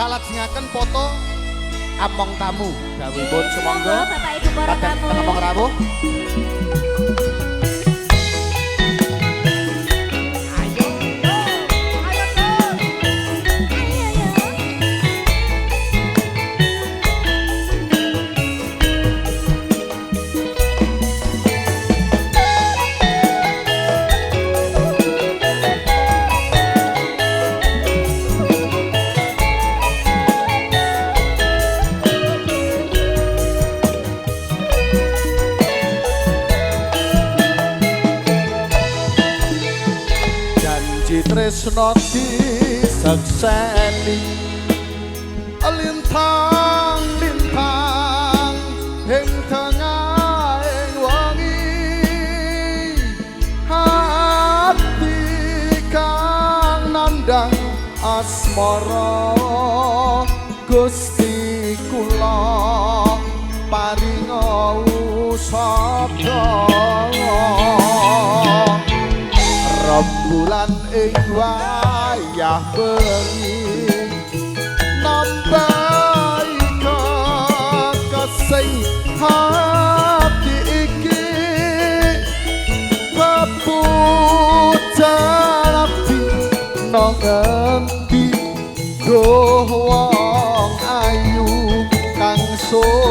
kalajengaken foto among tamu. Dawuhipun sumangga. Bapak Ibu para tamu. among rawuh tresno disekseni lintang lintang ing tengah ing wangi hati kang nandang asmara Gusti kula paringa usada. Rembulan ing wayah bengi nambahi kekasih hati iki. Kepujan ati nang endi Duh wong ayu kang sunati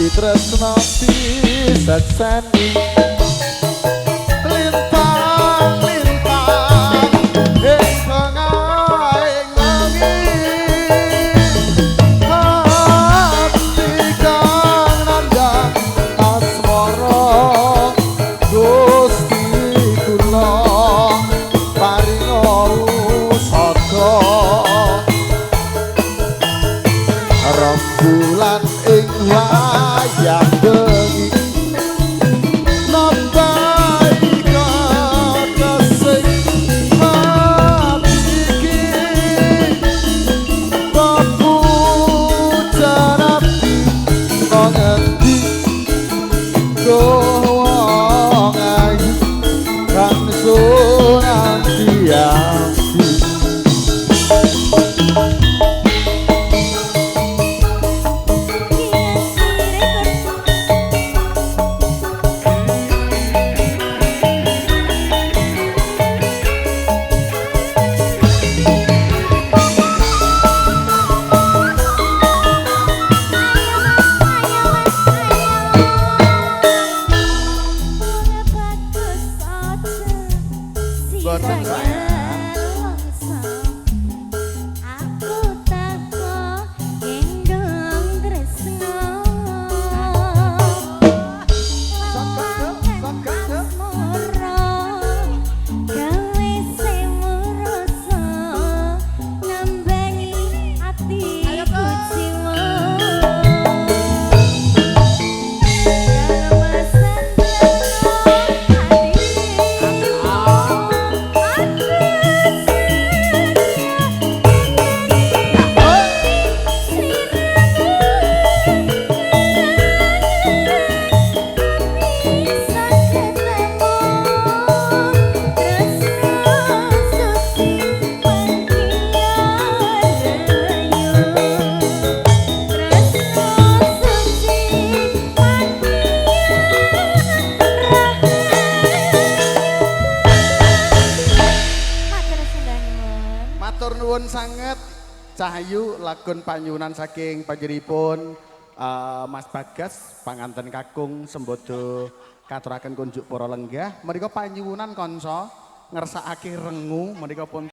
janji tresno Cahyu lagun panyunan saking panjenipun eh, Mas Bagas panganten kakung sembodo katuraken kunjuk para lenggah. Menika panyuwunan kanca ngersakake rengu. Menika pun